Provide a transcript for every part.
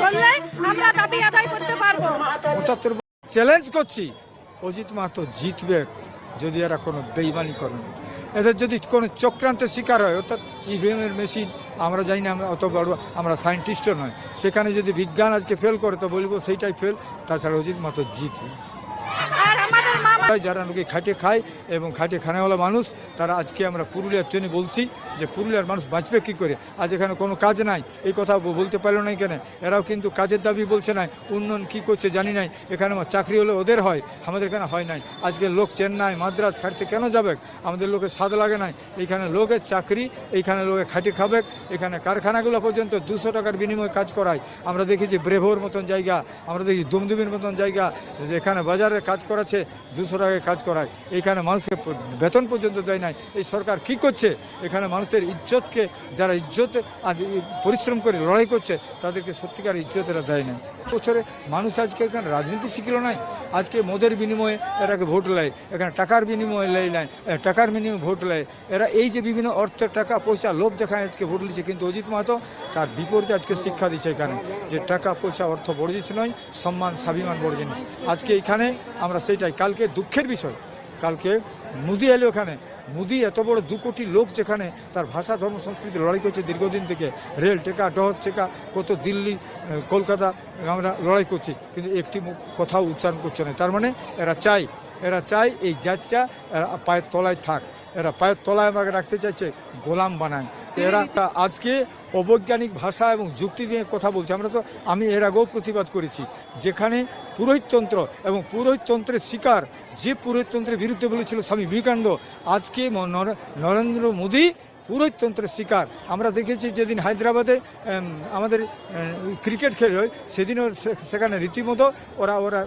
ধরলে আমরা দাবি আদায় করতে পারব। চ্যালেঞ্জ করছি। অজিত মাহাতো জিতবে যদি এরা কোনো বেইমানি করেন এদের যদি কোনো চক্রান্তের শিকার হয়, অর্থাৎ ইভিএমের মেশিন আমরা জানি না আমরা অত বড়, আমরা সায়েন্টিস্টও নয়। সেখানে যদি বিজ্ঞান আজকে ফেল করে, তো বলব সেইটাই ফেল তাছাড়া অজিত মাত্র জিতবে। যারা নাকি খাটে খায় এবং খাটে খানেওয়ালা মানুষ, তারা আজকে আমরা পুরুলিয়ার জন্য বলছি যে পুরুলিয়ার মানুষ বাঁচবে কী করে? আজ এখানে কোনো কাজ নাই। এই কথা বলতে পারল না কেন এরাও কিন্তু কাজের দাবি বলছে না উন্নয়ন কী করছে জানি নাই। এখানে চাকরি হলে ওদের হয়, আমাদের এখানে হয় নাই। আজকে লোক চেন্নাই, মাদ্রাজ খাটতে কেন যাবে আমাদের লোকের স্বাদ লাগে নাই। এইখানে লোকের চাকরি, এইখানে লোকে খাটে খাবে এখানে কারখানাগুলো পর্যন্ত দুশো টাকার বিনিময়ে কাজ করায়। আমরা দেখেছি ব্রেভোর মতন জায়গা, আমরা দেখি দুমদুমির মতন জায়গা যেখানে বাজারে কাজ করাচ্ছে দুশো টাকায় কাজ করায় এখানে মানুষকে বেতন পর্যন্ত দেয় নাই। এই সরকার কি করছে? এখানে মানুষের ইজ্জতকে, যারা ইজ্জত এই পরিশ্রম করে লড়াই করছে, তাদেরকে সত্যিকার ইজ্জত এরা দেয় নাই। বছরে মানুষ আজকে এখানে রাজনীতি শিখলো নাই। আজকে মদের বিনিময়ে এরাকে ভোট নেয় এখানে টাকার বিনিময়ে লেয় নেয় টাকার বিনিময়ে ভোট নেয় এরা এই যে বিভিন্ন অর্থের টাকা, পয়সা, লোভ দেখায় আজকে ভোট নিচ্ছে, কিন্তু অজিত মাহাতো তার বিপরীতে আজকে শিক্ষা দিচ্ছে এখানে, যে টাকা, পয়সা, অর্থ বড় জিনিস নয়, সম্মান, স্বাভিমান বড় জিনিস। আজকে এখানে আমরা সেইটাই, কালকে দুঃখের বিষয়। কালকে মুদি এলো ওখানে মুদি এত বড় দু কোটি লোক যেখানে তার ভাষা, ধর্ম, সংস্কৃতি লড়াই করছে দীর্ঘদিন থেকে। রেল টেকা, ডহর টেকা, কত দিল্লি কলকাতা, আমরা লড়াই করছি। কিন্তু একটি মুখ কথাও উচ্চারণ করছে না। তার মানে এরা চাই এরা চাই এই জাতটা পায়ের তলায় থাক। এরা পায়ের তলায় আমাকে রাখতে চাইছে, গোলাম বানায়। এরা আজকে অবৈজ্ঞানিক ভাষা এবং যুক্তি দিয়ে কথা বলছে। আমরা তো, আমি এর আগেও প্রতিবাদ করেছি। যেখানে পুরোহিততন্ত্র এবং পুরোহিততন্ত্রের শিকার, যে পুরোহিততন্ত্রের বিরুদ্ধে বলেছিল স্বামী বিবেকানন্দ, আজকে নরেন্দ্র মোদী পুরোহিততন্ত্রের শিকার। আমরা দেখেছি যেদিন হায়দ্রাবাদে আমাদের ক্রিকেট খেল হয়, সেদিনও সেখানে রীতিমতো ওরা ওরা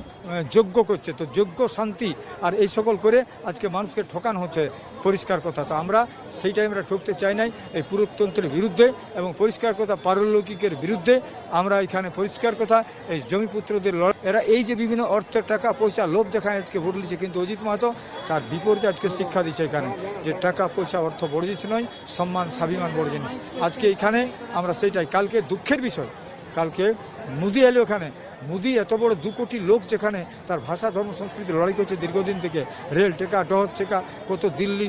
যজ্ঞ করছে। তো যোগ্য শান্তি আর এই সকল করে আজকে মানুষকে ঠকানো হচ্ছে পরিষ্কার কথা। তো আমরা সেইটাই আমরা ঠকতে চাই নাই এই পুরুতন্ত্রের বিরুদ্ধে এবং পরিষ্কার কথা পারলৌকিকের বিরুদ্ধে আমরা এখানে পরিষ্কার কথা এই জমিপুত্রদের লড়াই এরা এই যে বিভিন্ন অর্থের টাকা, পয়সা, লোভ দেখায় আজকে ভোট কিন্তু অজিত মাহাতো তার বিপরীতে আজকে শিক্ষা দিচ্ছে এখানে যে টাকা, পয়সা, অর্থ বড় নয় সম্মান, স্বাভিমান বড় জিনিস। আজকে এখানে আমরা সেইটাই। কালকে দুঃখের বিষয়। কালকে মুদি এলো ওখানে মুদি এত বড় দু কোটি লোক যেখানে, তার ভাষা, ধর্ম, সংস্কৃতি লড়াই করছে দীর্ঘদিন থেকে। রেল টেকা ডহর টেকা, কত দিল্লি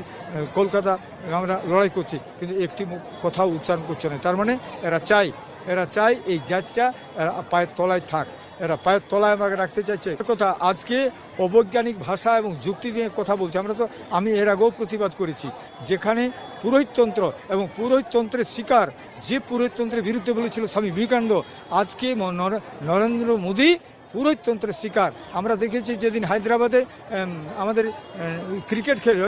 কলকাতা, আমরা লড়াই করছি। কিন্তু একটি কথাও উচ্চারণ করছে না। তার মানে এরা চাই এরা চাই এই জাতটা এরা পায়ের তলায় থাক। এরা পায়ের তলায় আমাকে রাখতে চাইছে। কথা, আজকে অবৈজ্ঞানিক ভাষা এবং যুক্তি দিয়ে কথা বলছে। আমরা তো, আমি এর আগেও প্রতিবাদ করেছি। যেখানে পুরোহিততন্ত্র এবং পুরোহিততন্ত্রের শিকার, যে পুরোহিততন্ত্রের বিরুদ্ধে বলেছিল স্বামী বিবেকানন্দ, আজকে নরেন্দ্র মোদী পুরোহিততন্ত্রের শিকার। আমরা দেখেছি যেদিন হায়দ্রাবাদে আমাদের ক্রিকেট খেল